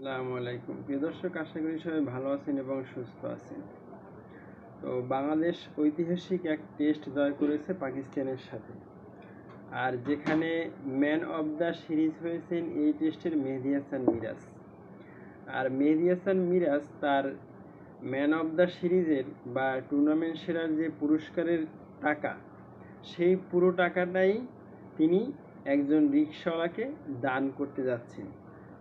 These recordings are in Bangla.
আসসালামু আলাইকুম। প্রিয় দর্শক, আশা করি সবাই ভালো আছেন এবং সুস্থ আছেন। তো বাংলাদেশ ঐতিহাসিক এক টেস্ট জয় করেছে পাকিস্তানের সাথে। আর যেখানে ম্যান অফ দ্য সিরিজ হয়েছেন, এই টেস্টের মেহেদি হাসান মিরাজ। আর মেহেদি হাসান মিরাজ তার ম্যান অফ দ্য সিরিজের বা টুর্নামেন্ট সেরার যে পুরস্কারের টাকা, সেই পুরো টাকাটাই তিনি একজন রিক্সাওয়ালাকে দান করতে যাচ্ছেন।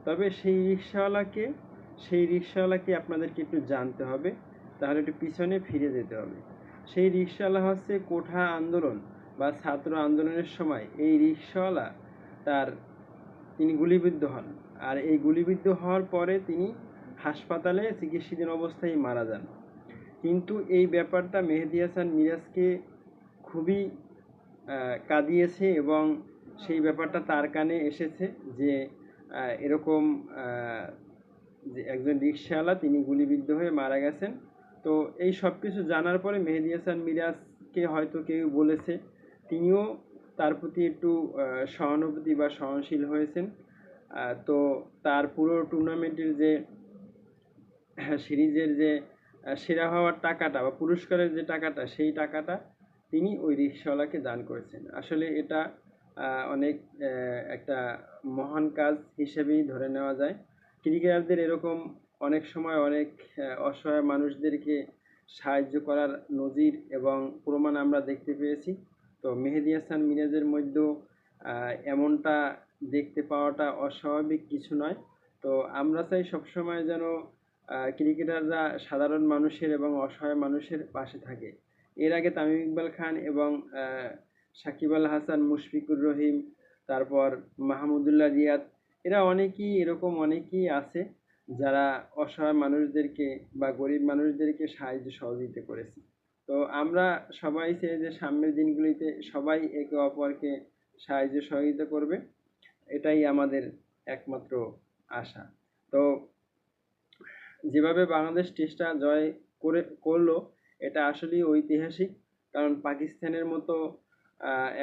তবে সেই রিক্সাওয়ালাকে সেই রিক্সাওয়ালাকে আপনাদেরকে একটু জানতে হবে। তাহলে একটু পিছনে ফিরে যেতে হবে। সেই রিক্সাওয়ালা হচ্ছে কোঠা আন্দোলন বা ছাত্র আন্দোলনের সময় এই রিক্সাওয়ালা তার তিনি গুলিবিদ্ধ হন। আর এই গুলিবিদ্ধ হওয়ার পরে তিনি হাসপাতালে চিকিৎসাধীন অবস্থায় মারা যান। কিন্তু এই ব্যাপারটা মেহেদি হাসান মিরাজকে খুবই কাঁদিয়েছে এবং সেই ব্যাপারটা তার কানে এসেছে যে এরকম যে একজন রিক্সাওয়ালা তিনি গুলিবিদ্ধ হয়ে মারা গেছেন। তো এই সব কিছু জানার পরে মেহেদি হাসান মিরাজকে হয়তো কেউ বলেছে। তিনিও তার প্রতি একটু সহানুভূতি বা সহনশীল হয়েছেন। তো তার পুরো টুর্নামেন্টের যে সিরিজের যে সেরা হওয়ার টাকাটা বা পুরস্কারের যে টাকাটা, সেই টাকাটা তিনি ওই রিক্সাওয়ালাকে দান করেছেন। আসলে এটা অনেক একটা মহান কাজ হিসেবেই ধরে নেওয়া যায়। ক্রিকেটারদের এরকম অনেক সময় অনেক অসহায় মানুষদেরকে সাহায্য করার নজির এবং প্রমাণ আমরা দেখতে পেয়েছি। তো মেহেদি হাসান মিরাজের মধ্যেও এমনটা দেখতে পাওয়াটা অস্বাভাবিক কিছু নয়। তো আমরা চাই সবসময় যেন ক্রিকেটাররা সাধারণ মানুষের এবং অসহায় মানুষের পাশে থাকে। এর আগে তামিম ইকবাল খান এবং সাকিব আল হাসান, মুশফিকুর রহিম, তারপর মাহমুদুল্লাহ রিয়াদ, এরা অনেকেই এরকম অনেকেই আছে যারা অসহায় মানুষদেরকে বা গরিব মানুষদেরকে সাহায্য সহযোগিতা করেছে। তো আমরা সবাই চাই যে সামনের দিনগুলিতে সবাই একে অপরকে সাহায্য সহযোগিতা করবে। এটাই আমাদের একমাত্র আশা। তো যেভাবে বাংলাদেশ টেস্টটা জয় করে, করল, এটা আসলেই ঐতিহাসিক। কারণ পাকিস্তানের মতো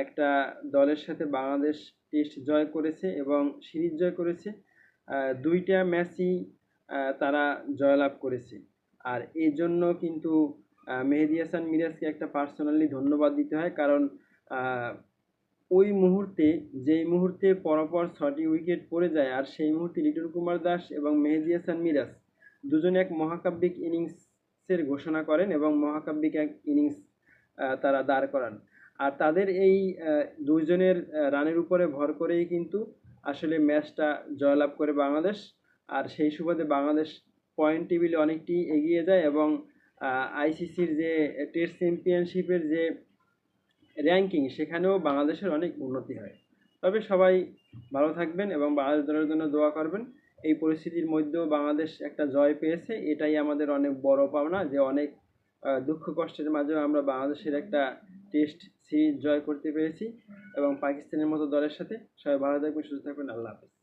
একটা দলের সাথে বাংলাদেশ টেস্ট জয় করেছে এবং সিরিজ জয় করেছে। দুইটা ম্যাচই তারা জয়লাভ করেছে। আর এই জন্য কিন্তু মেহেদি হাসান মিরাজকে একটা পার্সোনালি ধন্যবাদ দিতে হয় কারণ ওই মুহূর্তে, যেই মুহূর্তে পরপর ছটি উইকেট পড়ে যায় আর সেই মুহূর্তে লিটন কুমার দাস এবং মেহেদি হাসান মিরাজ দুজনে এক মহাকাব্যিক ইনিংসের ঘোষণা করেন এবং মহাকাব্যিক এক ইনিংস তারা দাঁড় করান। আর তাদের এই দুইজনের রানের উপরে ভর করেই কিন্তু আসলে ম্যাচটা জয়লাভ করে বাংলাদেশ। আর সেই সুবাদে বাংলাদেশ পয়েন্ট টেবিলে অনেকটি এগিয়ে যায় এবং আইসিসির যে টেস্ট চ্যাম্পিয়নশিপের যে র্যাঙ্কিং, সেখানেও বাংলাদেশের অনেক উন্নতি হয়। তবে সবাই ভালো থাকবেন এবং বাংলাদেশ দলের জন্য দোয়া করবেন। এই পরিস্থিতির মধ্যেও বাংলাদেশ একটা জয় পেয়েছে, এটাই আমাদের অনেক বড় পাওনা যে অনেক দুঃখ কষ্টের মাঝেও আমরা বাংলাদেশের একটা টেস্ট সিরিজ জয় করতে পেরেছি এবং পাকিস্তানের মতো দলের সাথে সবাই ভালো থাকবেন, সুস্থ থাকবেন, আল্লাহ হাফেজ।